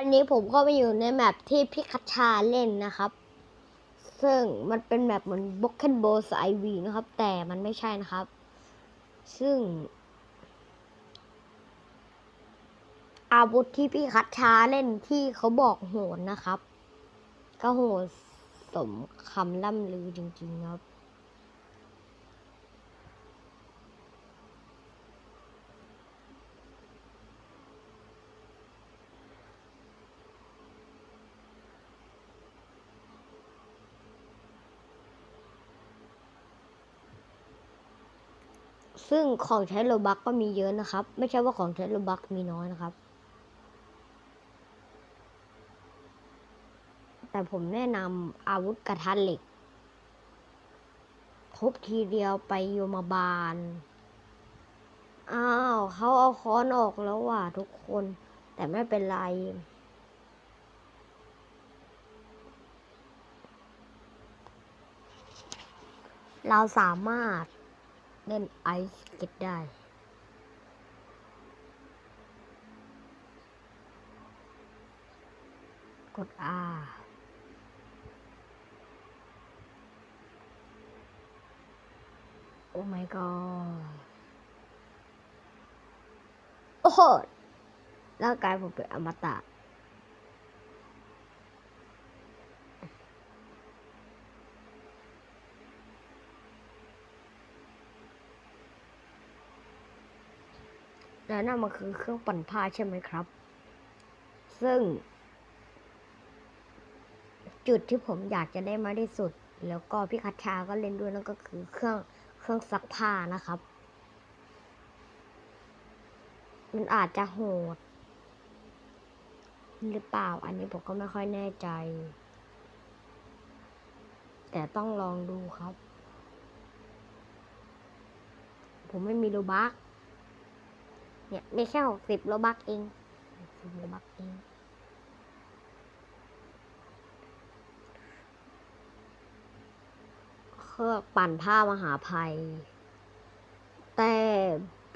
วันนี้ผมก็มาอยู่ในแมปที่พี่คัชชาเล่นนะครับ ซึ่งมันเป็นแมปเหมือนบ o อกเ n นโบสไอวีนะครับ แต่มันไม่ใช่นะครับ ซึ่ง อาวุธที่พี่คัชชาเล่นที่เขาบอกโหดนะครับ ก็โหดสมคำล่ำลือจริงๆครับ ซึ่งของใช้โลบักก็มีเยอะนะครับ ไม่ใช่ว่าของใช้โลบักมีน้อยนะครับ แต่ผมแนะนำอาวุธกระทัดเหล็กทุบทีเดียวไปโยมบาล อ้าวเขาเอาค้อนออกแล้วว่ะทุกคน แต่ไม่เป็นไร เราสามารถ เล่นไอซ์เก็ตได้ กด R โอ้ my god โอ้โหร่างกายผมเป็นอมตะ และนั่นมันคือเครื่องปั่นผ้าใช่ไหมครับ ซึ่ง จุดที่ผมอยากจะได้มากที่สุด แล้วก็พี่คัชชาก็เล่นด้วยนั่นก็คือเครื่องเครื่องซักผ้านะครับ มันอาจจะโหด หรือเปล่าอันนี้ผมก็ไม่ค่อยแน่ใจ แต่ต้องลองดูครับ ผมไม่มีโลบัก เนี่ยมีแค่หกสิบโลบักเองสิบโลบักเองเครื่องปั่นผ้ามหาภัย แต่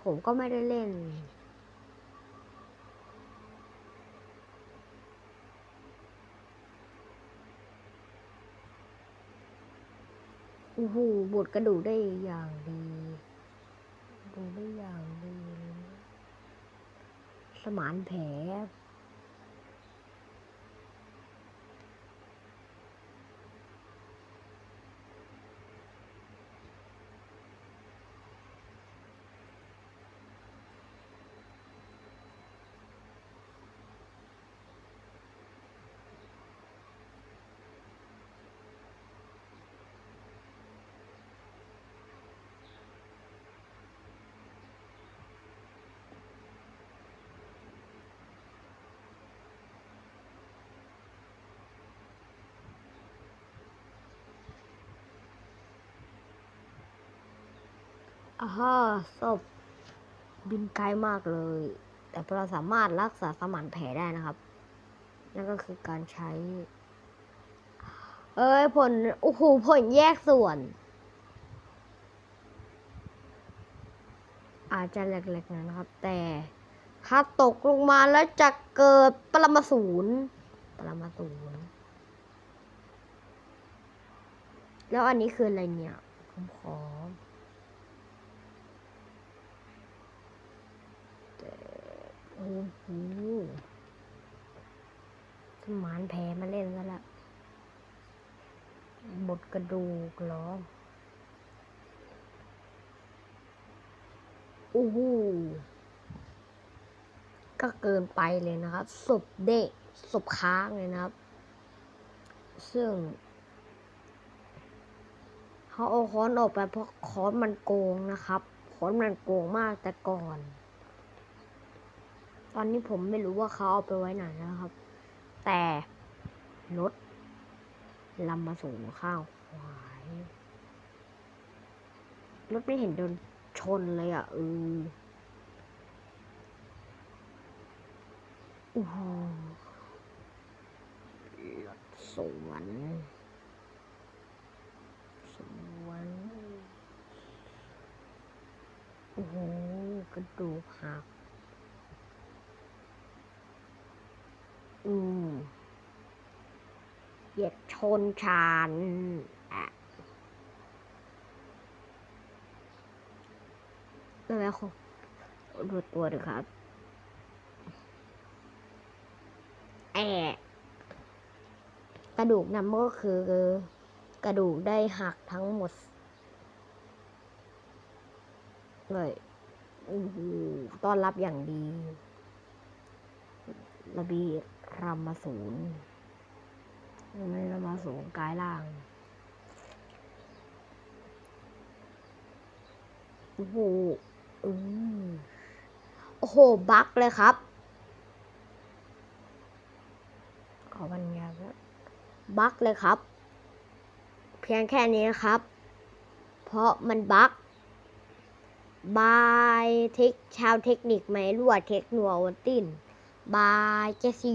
ผมก็ไม่ได้เล่นโอ้โหบดกระดูกได้อย่างดี ดูได้อย่างดีเลยนะ สมานแผล อาฮะศพบินไกลมากเลย แต่เราสามารถรักษาสมานแผลได้นะครับ นั่นก็คือการใช้ เอ้ยผล โอ้โห ผลแยกส่วน อาจจะแหลกๆนะครับ แต่ถ้าตกลงมาแล้วจะเกิดปรมาศูนย์ปรมาศูนย์แล้วอันนี้คืออะไรเนี่ยผมขอ โอ้โหสมานแผลมาเล่นซะละบดกระดูกหรอโอ้โหก็เกินไปเลยนะครับศพเด็กศพค้างเลยนะครับ ซึ่งเขาเอาค้อนออกไปเพราะค้อนมันโกงนะครับค้อนมันโกงมากแต่ก่อน ตอนนี้ผมไม่รู้ว่าเขาเอาไปไว้ไหนนะครับ แต่รถลำมาส่งข้าวควายรถไม่เห็นโดนชนเลยอะเออโอ้โหสวรรค์สวรรค์โอ้โหกระดูกหัก อืมเหยียดชนชานอะไม่ไหมคุณดูตัวดูครับแอะกระดูกนำก็คือ กระดูกได้หักทั้งหมดเลยโอ้โหต้อนรับอย่างดีระเบียบ รำมาศูนย์ไม่รำมาศูนย์กายล่างโอ้โหอืมโอ้โห บักเลยครับ ขอบรรยายบักเลยครับ เพียงแค่นี้นะครับ เพราะมันบักบายเทคชาวเทคนิคไม่รั่วเทคโนโลยีบายเจสซี